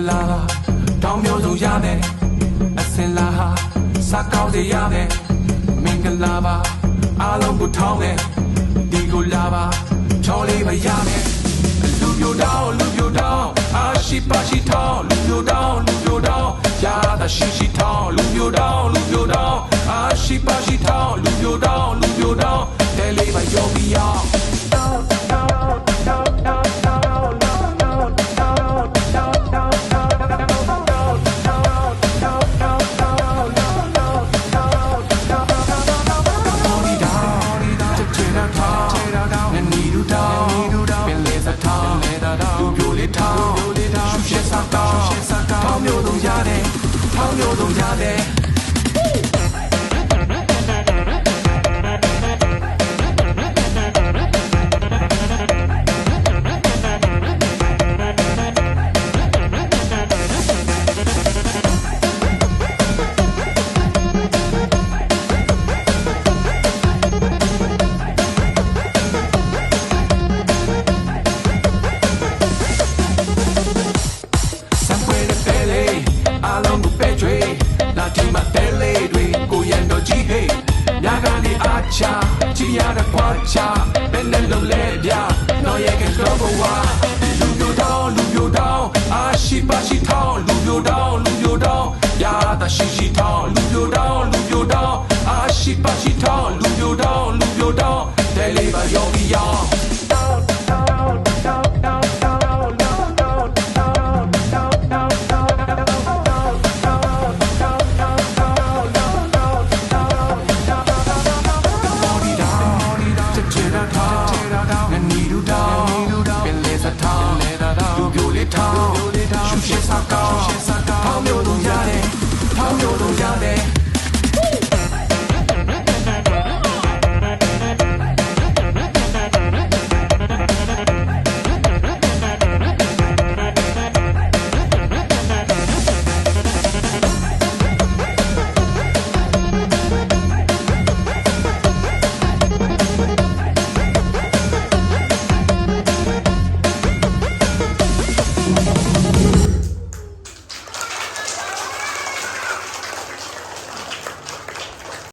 ဂလာပါတောင်းမျိုးစုံရမယ်အစင်လာဟာစကောင်းစေရမယ်မင်္ဂလာပါအားလုံးကိုထောင်းမယ်ဒီကိုလာပါချောင်းလေးမရမယ်လူပြိုတောင်းလူပြိုတောင်းအာရှိပါရှိထောင်းလူပြိုတောင်းလူပြိုတောင်းရတာရှိရှိထောင်းလူပြိုတောင်းလူပြိုတောင်းအာရှိပါရှိထောင်းလူပြိုတောင်းလူ လူပြိုလေးထောင်းရှူရှက်စားတောင်းထောင်းမျိုးလုံးရတယ်ထောင်းမျိုးလုံးရတယ် လုံးကိုပဲကြွေလာတီမတဲလေးတွေကိုရန်တော့ကြီးဟေးညကနေအားချကြည်ရတဲ့ပွားချဘယ်နဲ့လုံးလဲဗျာတော့ရဲ့ကတော့ဘဝလူပြိုတောင်းလူပြိုတောင်းအားရှိပါရှိထောင်းလူပြိုတောင်းလူပြိုတောင်းရတာရှိရှိထောင်းလူပြိုတောင်းလူပြိုတောင်းအားရှိပါရှိထောင်းလူ